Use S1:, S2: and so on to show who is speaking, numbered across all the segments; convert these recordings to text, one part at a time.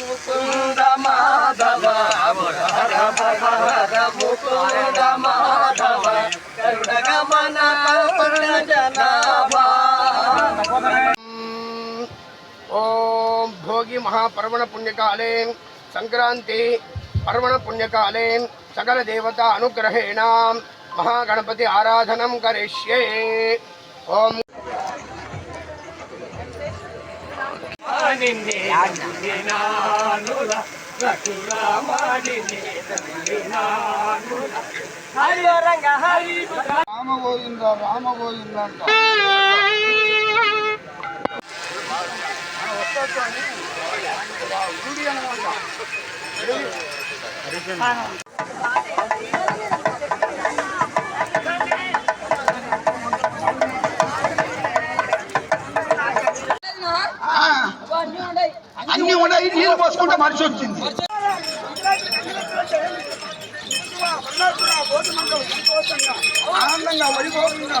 S1: ముకుంద మాధవ ముకుంద మాధవ కరుణ జనాభా
S2: ఓం భోగి మహాపర్వణ పుణ్యకాలే సంక్రాంతి పర్వణ పుణ్యకాలే సకల దేవత అనుగ్రహేణ. మహాగణపతి ఆరాధనం కరిష్యే. ఓం.
S3: రామ గోవింద రామ గోవింద అంట అన్ని ఉన్నాయి నీళ్ళు పోసుకుంటే మనిషి వచ్చింది. ఆనందంగా వడిపోకుండా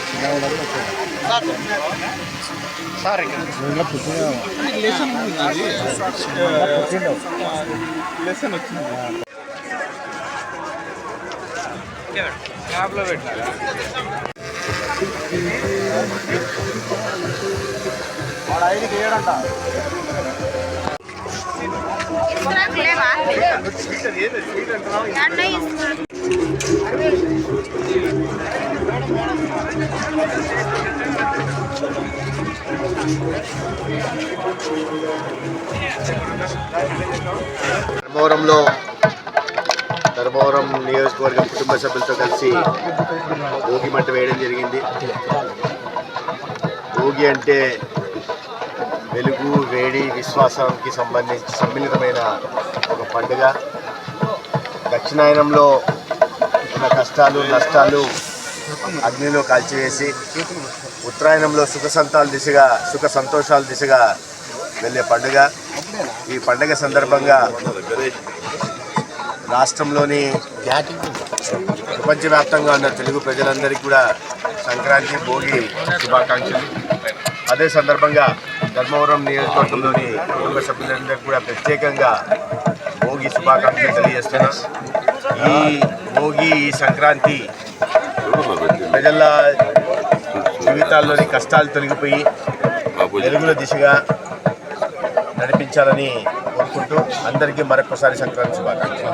S4: కిందికి వదలాలి తెలియదు బాయిలో మేడం మేడం
S5: లేవా దాంట్లో ఇస్తున్నా
S4: ధర్మవరంలో ధర్మవరం నియోజకవర్గం కుటుంబ సభ్యులతో కలిసి భోగి మంట వేయడం జరిగింది. భోగి అంటే వెలుగు వేడి విశ్వాసానికి సంబంధించి సమ్మిళితమైన ఒక పండుగ. దక్షిణాయనంలో ఉన్న కష్టాలు నష్టాలు అగ్నిలో కాల్చివేసి ఉత్తరాయణంలో సుఖ సంతాల దిశగా సుఖ సంతోషాల దిశగా వెళ్ళే పండుగ. ఈ పండుగ సందర్భంగా రాష్ట్రంలోని ప్రపంచవ్యాప్తంగా ఉన్న తెలుగు ప్రజలందరికీ కూడా సంక్రాంతి భోగి శుభాకాంక్షలు. అదే సందర్భంగా ధర్మవరం నియోజకవర్గంలోని కుటుంబ సభ్యులందరికీ కూడా ప్రత్యేకంగా భోగి శుభాకాంక్షలు తెలియజేస్తున్నాం. ఈ భోగి ఈ సంక్రాంతి ప్రజల జీవితాల్లోని కష్టాలు తొలగిపోయి వెలుగుల దిశగా నడిపించాలని కోరుకుంటూ అందరికీ మరొకసారి సంక్రాంతి శుభాకాంక్షలు.